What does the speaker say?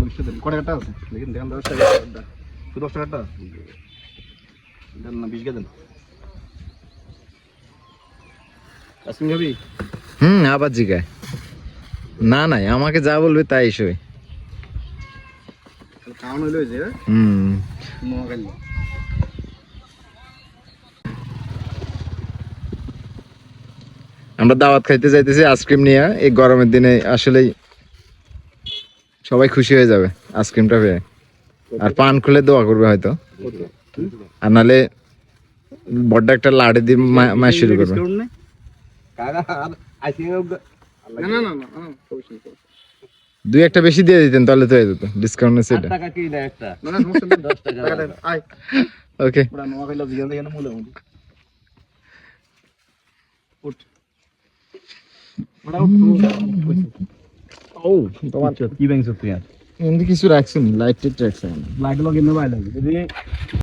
বিশটা দেন কটা কাটা আছে? দেখেন দেখেন দশ টাকা শুধু দশ টাকাটা দেন না বিশ দেন। খাবি হুম আবার জিগায়। না নাই আমাকে যা বলবে তাই সই খাওয়ানো হইল যে হুম। মোমো আমরা দাওয়াত খাইতে যাইতেছি আইসক্রিম নিয়ে। এই গরমের দিনে আসলেই সবাই খুশি হয়ে যাবে আইসক্রিমটা পেয়ে। আর পান খুলে দোয়া করবে হয়তো। আর নালে বড্ড একটা লাড়ি দিয়ে মা- মাস শুরু করবে। দুই একটা বেশি দিয়ে দিতেন তাহলে তো হয়ে যেত। ডিসকাউন্ট আছে আয়। ওকে ওরা ও তোমার কি ব্যাংক তুই এমনি কিছু রাখছেন লাইট টাইট রাখছেন। লাইট লগে লাগে যদি